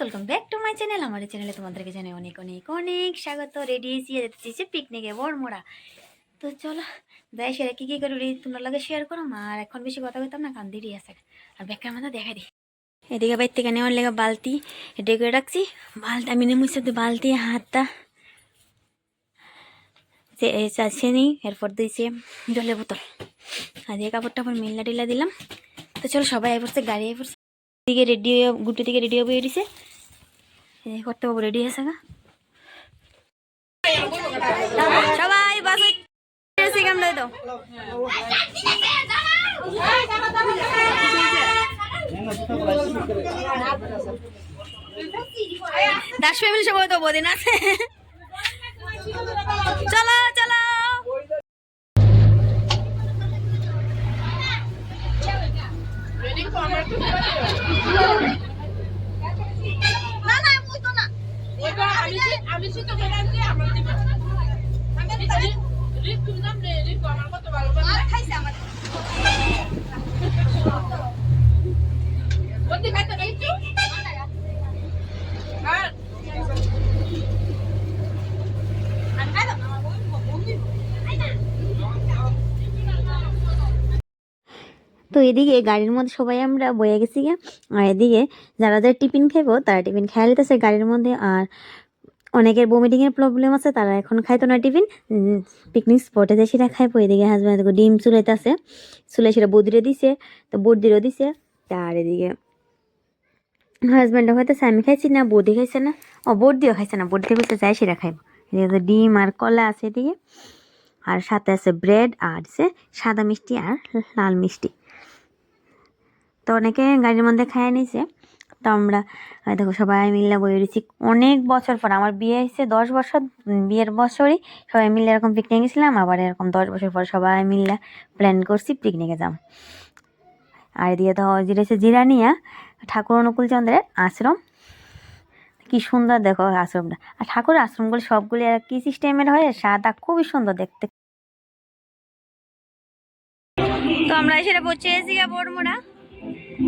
Welcome back to my channel আমার চ্যানেলে তোমাদেরকে জানাই অনেক অনেক অনেক স্বাগত। রেডি এসিয়ে যেতে চেয়েছি পিকনিকে বড়মোড়া। তো চলো যাই সেরা কী কী করে তোমরা লাগে শেয়ার করো। আর এখন বেশি কথা বলতাম না, কান দেরি আছে। আর ব্যাগের মধ্যে দেখা দিই। এদিকে বাইর থেকে নেওয়ার লেগে বালতি করে রাখছি। বালতি, আমি নেমে সাথে বালতি, হাতটা। যে চাচ্ছে নি, এরপর দিয়েছে জলের বোতল। আর দিয়ে কাপড়টা আমার মিল্লা টিল্লা দিলাম। তো চলো, সবাই আই পড়ছে, গাড়ি আই পড়ছে। দিকে রেডি হয়ে গুটি থেকে রেডি হয়ে এই করতে পাবো রেডি আছে গা সবাই বাস কেমন তো দাস ফ্যামিলি সবাই তো বদিন আছে চলো চলো আমি শুধু বললাম যে আমার দিবে রিপ তুমি নাম রে রিপ আমার কত ভালো খাইছে আমার বলতে খাইতে খাইছো আর তো এদিকে গাড়ির মধ্যে সবাই আমরা বয়ে গেছি গে আর এদিকে যারা যারা টিফিন খাইবো, তারা টিফিন খেয়ে নিতেছে গাড়ির মধ্যে। আর অনেকের বমিটিংয়ের প্রবলেম আছে, তারা এখন খাইতো না টিফিন। পিকনিক স্পটে যে সেটা খাইবো। এদিকে হাজব্যান্ড ডিম চুলাইতেছে। চুলাই সেটা বদিরে দিছে, তো বদিরও দিছে। আর এদিকে হাজব্যান্ডও হয়তো আমি খাইছি না, বৌদি খাইছে না। ও বর্দিও খাইছে না বর্দি বলতে চাই সেটা খাইবো। এদিকে ডিম আর কলা আছে এদিকে। আর সাথে আছে ব্রেড আর আছে সাদা মিষ্টি আর লাল মিষ্টি। তো অনেকে গাড়ির মধ্যে খাইয়ে নিয়েছে তো আমরা দেখো সবাই মিলে রয়েছি। অনেক বছর পর, আমার বিয়ে হয়েছে দশ বছর বিয়ের বছরই সবাই মিলে এরকম পিকনিক গেছিলাম। আবার এরকম দশ বছর পর সবাই মিলে প্ল্যান করছি পিকনিকে যাম। আর এদিকে তো রয়েছে জিরানিয়া, ঠাকুর অনুকূল চন্দ্রের আশ্রম। কি সুন্দর দেখো আশ্রমটা। আর ঠাকুরের আশ্রমগুলো সবগুলি আর কি সিস্টেমের হয়? সাদা, খুবই সুন্দর দেখতে। তো আমরা সেটা পৌঁছে এসেছি বড়মোড়া।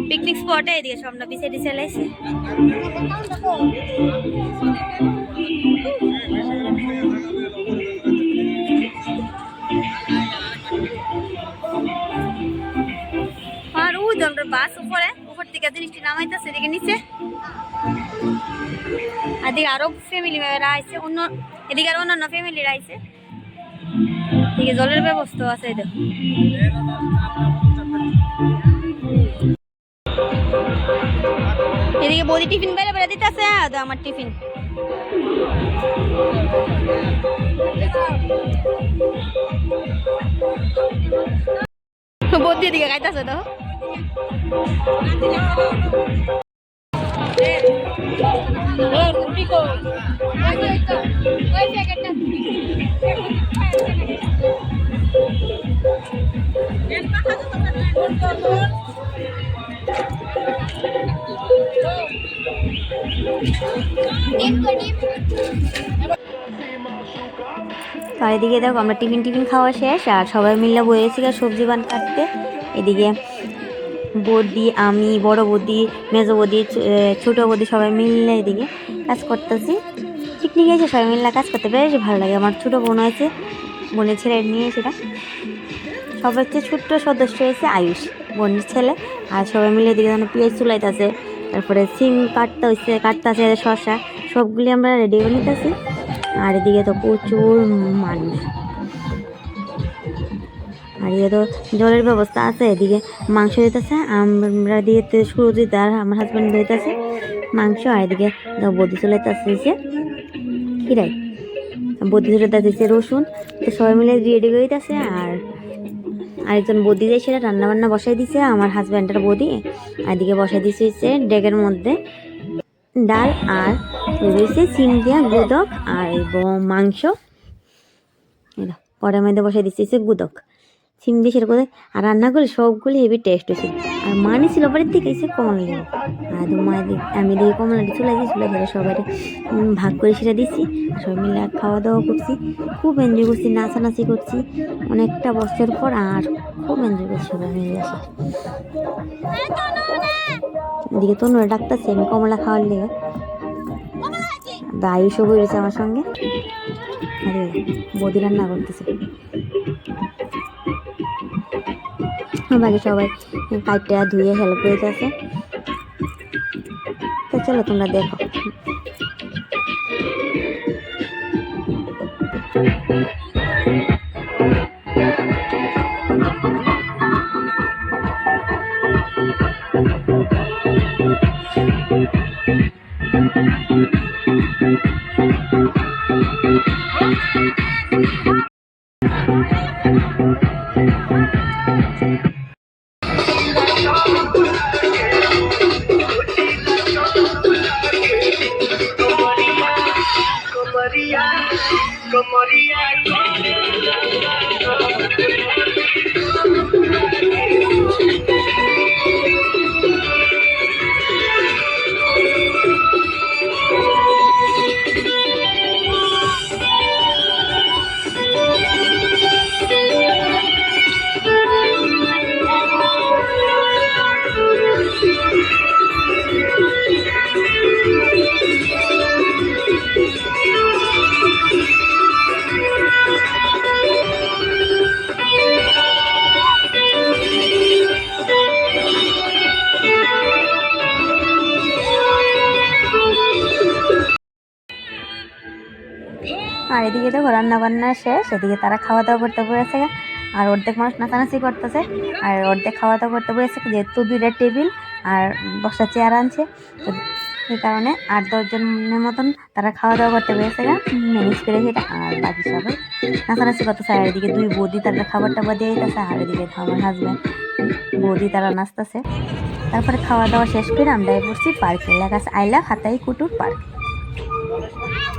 পিকনিক স্পটে এদিকে সব আমরা পিছিয়ে টিছে লাইছি। আর তো আমরা বাস উপরে, উপর থেকে জিনিসটি নামাইতেছে, এদিকে নিচে। এদিকে আরও ফ্যামিলি মেম্বাররা আইছে, অন্য, এদিকে আরও অন্যান্য ফ্যামিলিরা আইছে। এদিকে জলের ব্যবস্থা আছে, এই এদিকে বৌদি টিফিন বেড়ে বেড়ে দিতে আছে আমার টিফিন বৌদি এদিকে খাইতেছে তো এদিকে দেখো আমরা টিফিন টিফিন খাওয়া শেষ, আর সবাই মিলে বয়েছি সবজি বান কাটতে। এদিকে বৌদি, আমি, বড় বৌদি, মেজো বৌদি ছোট বৌদি সবাই মিলে এদিকে কাজ করতেছি। পিকনিকে এসে সবাই মিলে কাজ করতে বেশ ভালো লাগে। আমার ছোট বোন আছে বোনের ছেলে নিয়ে সেটা। সবার চেয়ে ছোট্ট সদস্য হয়েছে আয়ুষ, বোনের ছেলে। আর সবাই মিলে এদিকে যেন পেঁয়াজ চুলাইতেছে তারপরে সিম কাটতে হয়েছে কাটতেছে শসা, সবগুলি আমরা রেডি করে নিতেছি। আর এদিকে তো প্রচুর মানুষ। আর এদিকে তো জলের ব্যবস্থা আছে, এদিকে মাংস দিতেছে, আমরা দিয়ে শুরু দিতে আর আমার হাজব্যান্ড দিতেছে মাংস, আর এদিকে বদি চলে চলাইতেছে কিরাই? বদি চলাইতেছে রসুন। তো সবাই মিলে রেডি করে দিতেছে, আর আরেকজন বৌদি দেয় সেটা রান্নাবান্না বসাই দিছে, আমার হাজব্যান্ডের বৌদি। এদিকে বসাই দিছে হচ্ছে ডেগের মধ্যে ডাল আর রয়েছে সিম দিয়া গুদক আর মাংস। পরের মধ্যে বসাই দিচ্ছে গুদক। সিম দিয়ে সেটা করে আর রান্না করলে সবগুলো হেভি টেস্ট হয়েছিল আর মানে ছিল বাড়ির থেকে এসে কমলা। লেগে আর দিকে আমি দিকে কমলাটি চলে গেছি চলে গেলে সবাই ভাগ করে সেটা দিচ্ছি। সবাই মিলে খাওয়া দাওয়া করছি। খুব এনজয় করছি, নাচানাচি করছি। অনেকটা বছর পর আর খুব এনজয় করছি সবাই মিলে আসে এদিকে তো নয় ডাক্তারছি আমি কমলা খাওয়ার লেগে আয়ুষও বেরিয়েছে আমার সঙ্গে। আরে, বদি রান্না করতেছে। বাকি সবাই কাইটটা ধুয়ে হেল্প করে যাচ্ছে। তো চলো তোমরা দেখো। María, con María, con María. আর এদিকে দেখো রান্না বান্না শেষ, এদিকে তারা খাওয়া দাওয়া করতে বসেছে। আর অর্ধেক মানুষ নাচানাচি করতেছে। আর অর্ধেক খাওয়া দাওয়া করতে বসেছে যেহেতু দুইটা টেবিল আর বসার চেয়ার আনছে। তো এই কারণে আট দশজনের মতন তারা খাওয়া দাওয়া করতে বসেছে। ম্যানেজ করে সেটা আর বাকি সবাই নাচানাচি করতেছে। আর এদিকে দুই বৌদি তারা খাবার টাবার দিয়ে দিতেছে। আর এদিকে আমার হাজব্যান্ড বৌদি তারা নাচতেছে। তারপরে খাওয়া দাওয়া শেষ করে আমরা পড়ছি পার্কে লেখা আছে আই লাভ হাতাই কুটুর পার্ক।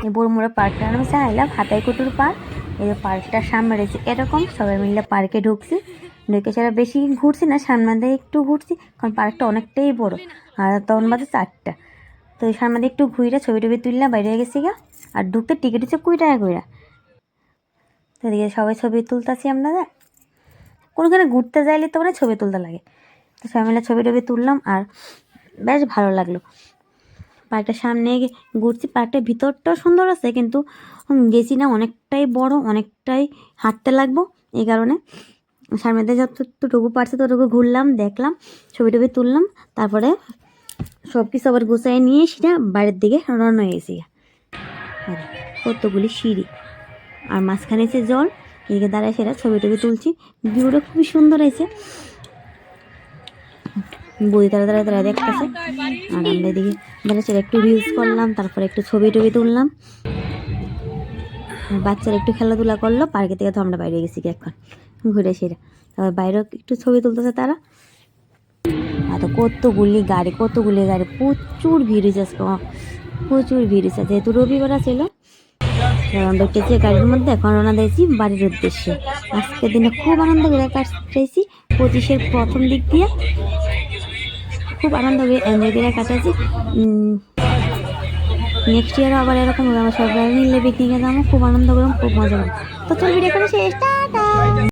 এই বড়মুড়ে পার্কটার নাম হচ্ছে আই লাভ হাতাই কুটুর পার্ক। এই যে পার্কটার সামনে রয়েছে এরকম, সবাই মিলে পার্কে ঢুকছি। ঢুকে ছাড়া বেশি ঘুরছি না, সামনে একটু ঘুরছি, কারণ পার্কটা অনেকটাই বড়। আর তখন বাজে চারটা। তো সামনে একটু ঘুরে ছবি টবি তুললাম, বাইরে গেছি গা। আর ঢুকতে টিকিট হচ্ছে কুড়ি টাকা কইরা। তো এদিকে সবাই ছবি তুলতেছি আমরা কোনোখানে ঘুরতে যাইলে তো মানে ছবি তুলতে লাগে। তো সবাই মিলে ছবি টবি তুললাম আর বেশ ভালো লাগল। পার্কটার সামনে ঘুরছি। পার্কটার ভিতরটাও সুন্দর আছে, কিন্তু গেছি না। অনেকটাই বড়, অনেকটাই হাঁটতে লাগবো এই কারণে। সামনে দিয়ে যতটুকু পারছে ততটুকু ঘুরলাম, দেখলাম, ছবি টবি তুললাম, তারপরে সব কিছু আবার গুছাই নিয়ে সেটা বাইরের দিকে রওনা হয়ে গেছি। কতগুলি সিঁড়ি আর মাঝখানে এসে জল, এদিকে দাঁড়ায় সেটা ছবি টবি তুলছি। ভিউটা খুবই সুন্দর হয়েছে। বই তারা তারা তারা দেখতেছে। আর আমরা এদিকে দাঁড়িয়ে সেটা একটু রিলস করলাম, তারপরে একটু ছবি টবি তুললাম। বাচ্চারা একটু খেলাধুলা করল, পার্কে থেকে তো আমরা বাইরে গেছি এখন, ঘুরে সেরা তারপর বাইরেও একটু ছবি তুলতেছে তারা। আর তো কতগুলি গাড়ি কতগুলি গাড়ি, প্রচুর ভিড় হয়েছে প্রচুর ভিড় হয়েছে। যেহেতু রবিবার ছিল আমরা গাড়ির মধ্যে এখন রওনা দিয়েছি বাড়ির উদ্দেশ্যে। আজকের দিনে খুব আনন্দ করে কাটাইছি পঁচিশের প্রথম দিক দিয়ে খুব আনন্দ এনজয় করে কাটাচ্ছি। নেক্সট ইয়ারও আবার এরকম আমার সবাই মিলে পিকনিকে যাব, খুব আনন্দ করলাম খুব মজা হবে তো চল ভিডিও করে শেষ, টাটা।